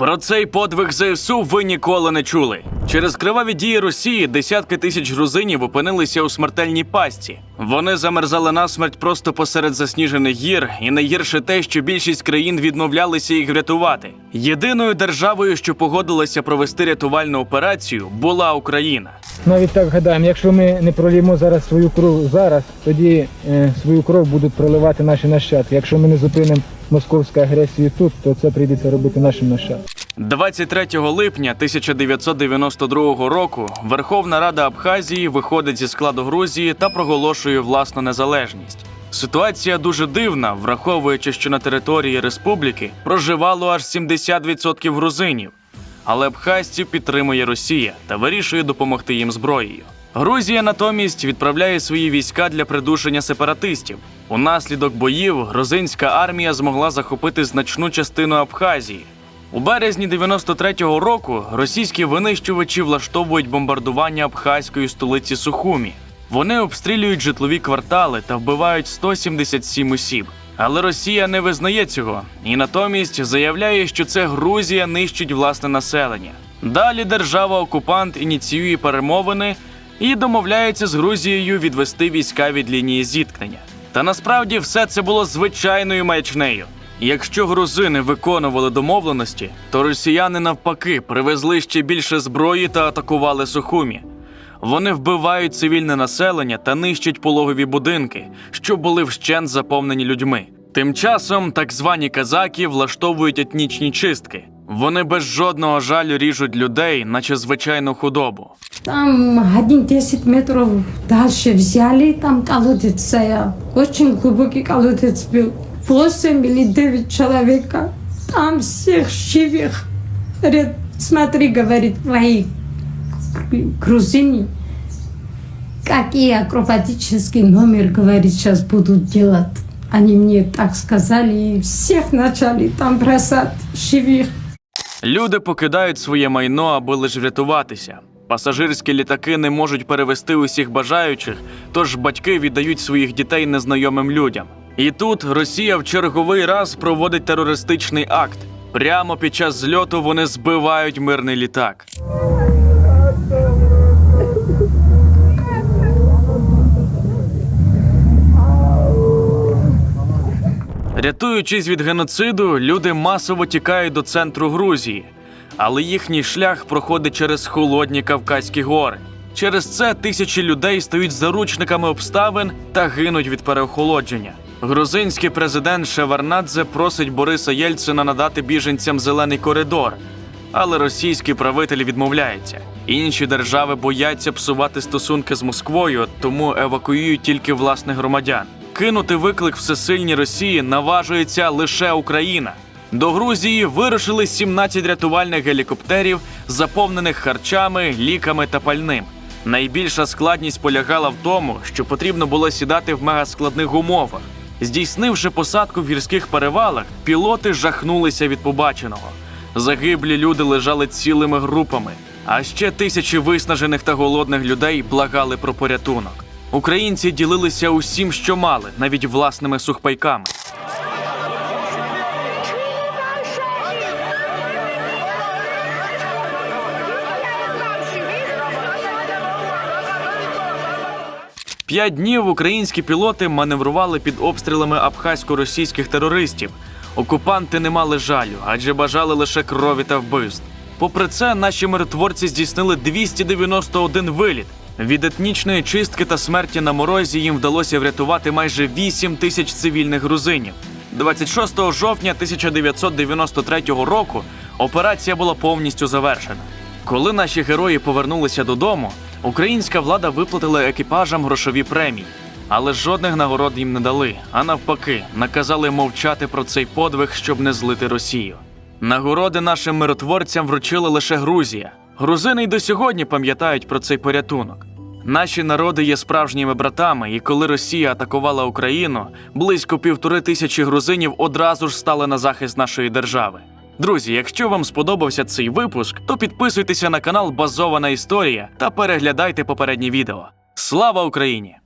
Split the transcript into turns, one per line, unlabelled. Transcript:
Про цей подвиг ЗСУ ви ніколи не чули. Через криваві дії Росії десятки тисяч грузинів опинилися у смертельній пастці. Вони замерзали насмерть просто посеред засніжених гір, і найгірше те, що більшість країн відмовлялися їх врятувати. Єдиною державою, що погодилася провести рятувальну операцію, була Україна.
Навіть так гадаємо, якщо ми не проліємо зараз свою кров зараз, тоді е, свою кров будуть проливати наші нащадки. Якщо ми не зупинимо московську агресію тут, то це прийдеться робити нашим нащадкам.
23 липня 1992 року Верховна Рада Абхазії виходить зі складу Грузії та проголошує власну незалежність. Ситуація дуже дивна, враховуючи, що на території республіки проживало аж 70% грузинів. Але абхазців підтримує Росія та вирішує допомогти їм зброєю. Грузія натомість відправляє свої війська для придушення сепаратистів. Унаслідок боїв грузинська армія змогла захопити значну частину Абхазії. У березні 93-го року російські винищувачі влаштовують бомбардування абхазької столиці Сухумі. Вони обстрілюють житлові квартали та вбивають 177 осіб. Але Росія не визнає цього і натомість заявляє, що це Грузія нищить власне населення. Далі держава-окупант ініціює перемовини і домовляється з Грузією відвести війська від лінії зіткнення. Та насправді все це було звичайною маячнею. Якщо грузини виконували домовленості, то росіяни навпаки привезли ще більше зброї та атакували Сухумі. Вони вбивають цивільне населення та нищать пологові будинки, що були вщент заповнені людьми. Тим часом так звані казаки влаштовують етнічні чистки. Вони без жодного жалю ріжуть людей, наче звичайну худобу.
Там один 10 метров дальше взяли, там колодец, э, очень глубокий колодец был. 8 или 9 человека, там всех живых. Говорит, смотри, говорит, твои грузины, какие акробатический номер, говорит, сейчас будут делать. Они мне так сказали, и всех начали там бросать живых.
Люди покидають своє майно, аби лише врятуватися. Пасажирські літаки не можуть перевести усіх бажаючих, тож батьки віддають своїх дітей незнайомим людям. І тут Росія в черговий раз проводить терористичний акт. Прямо під час зльоту вони збивають мирний літак. Рятуючись від геноциду, люди масово тікають до центру Грузії, але їхній шлях проходить через холодні Кавказькі гори. Через це тисячі людей стають заручниками обставин та гинуть від переохолодження. Грузинський президент Шеварнадзе просить Бориса Єльцина надати біженцям зелений коридор, але російський правитель відмовляється. Інші держави бояться псувати стосунки з Москвою, тому евакуюють тільки власних громадян. Кинути виклик всесильній Росії наважується лише Україна. До Грузії вирушили 17 рятувальних гелікоптерів, заповнених харчами, ліками та пальним. Найбільша складність полягала в тому, що потрібно було сідати в мегаскладних умовах. Здійснивши посадку в гірських перевалах, пілоти жахнулися від побаченого. Загиблі люди лежали цілими групами, а ще тисячі виснажених та голодних людей благали про порятунок. Українці ділилися усім, що мали, навіть власними сухпайками. П'ять днів українські пілоти маневрували під обстрілами абхазько-російських терористів. Окупанти не мали жалю, адже бажали лише крові та вбивств. Попри це, наші миротворці здійснили 291 виліт. Від етнічної чистки та смерті на морозі їм вдалося врятувати майже 8 тисяч цивільних грузинів. 26 жовтня 1993 року операція була повністю завершена. Коли наші герої повернулися додому, українська влада виплатила екіпажам грошові премії, але жодних нагород їм не дали, а навпаки, наказали мовчати про цей подвиг, щоб не злити Росію. Нагороди нашим миротворцям вручила лише Грузія. Грузини й до сьогодні пам'ятають про цей порятунок. Наші народи є справжніми братами, і коли Росія атакувала Україну, близько півтори тисячі грузинів одразу ж стали на захист нашої держави. Друзі, якщо вам сподобався цей випуск, то підписуйтеся на канал Базована Історія та переглядайте попередні відео. Слава Україні!